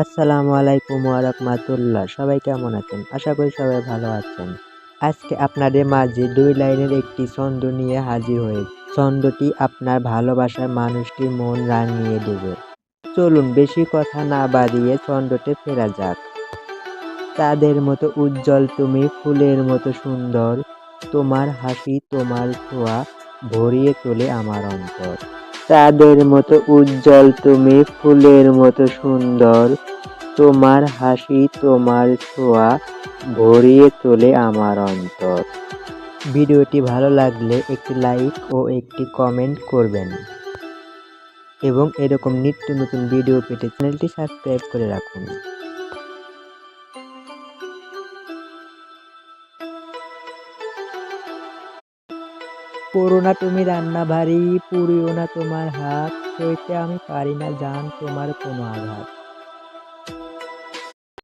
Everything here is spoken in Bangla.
আসসালামু আলাইকুম ওয়ারাহমাতুল্লাহ সবাই কেমন আছেন? আশা করি সবাই ভালো আছেন। আজকে আপনাদের মাঝে দুই লাইনের একটি ছন্দ নিয়ে হাজির হয়েছে ছন্দটি আপনার ভালোবাসার মানুষটির মন রাঙিয়ে দেবে। চলুন বেশি কথা না বাড়িয়ে ছন্দতে ফেরা যাক। তাদের মতো উজ্জ্বল তুমি, ফুলের মতো সুন্দর। তোমার হাসি, তোমার ছোঁয়া ভরিয়ে তোলে আমার অন্তর। চাঁদের মতো উজ্জ্বল, তুমি ফুলের মতো সুন্দর। তোমার হাসি তোমার ছোঁয়া ভরিয়ে তোলে আমার অন্তর। ভিডিওটি ভালো লাগলে একটি লাইক ও একটি কমেন্ট করবেন। এবং এরকম নিত্য নতুন ভিডিও পেতে চ্যানেলটি সাবস্ক্রাইব করে রাখুন। করো না তুমি রান্না ভারী পুরিও না তোমার হাত, সইতে আমি পারি না জান তোমার কোনো আঘাত।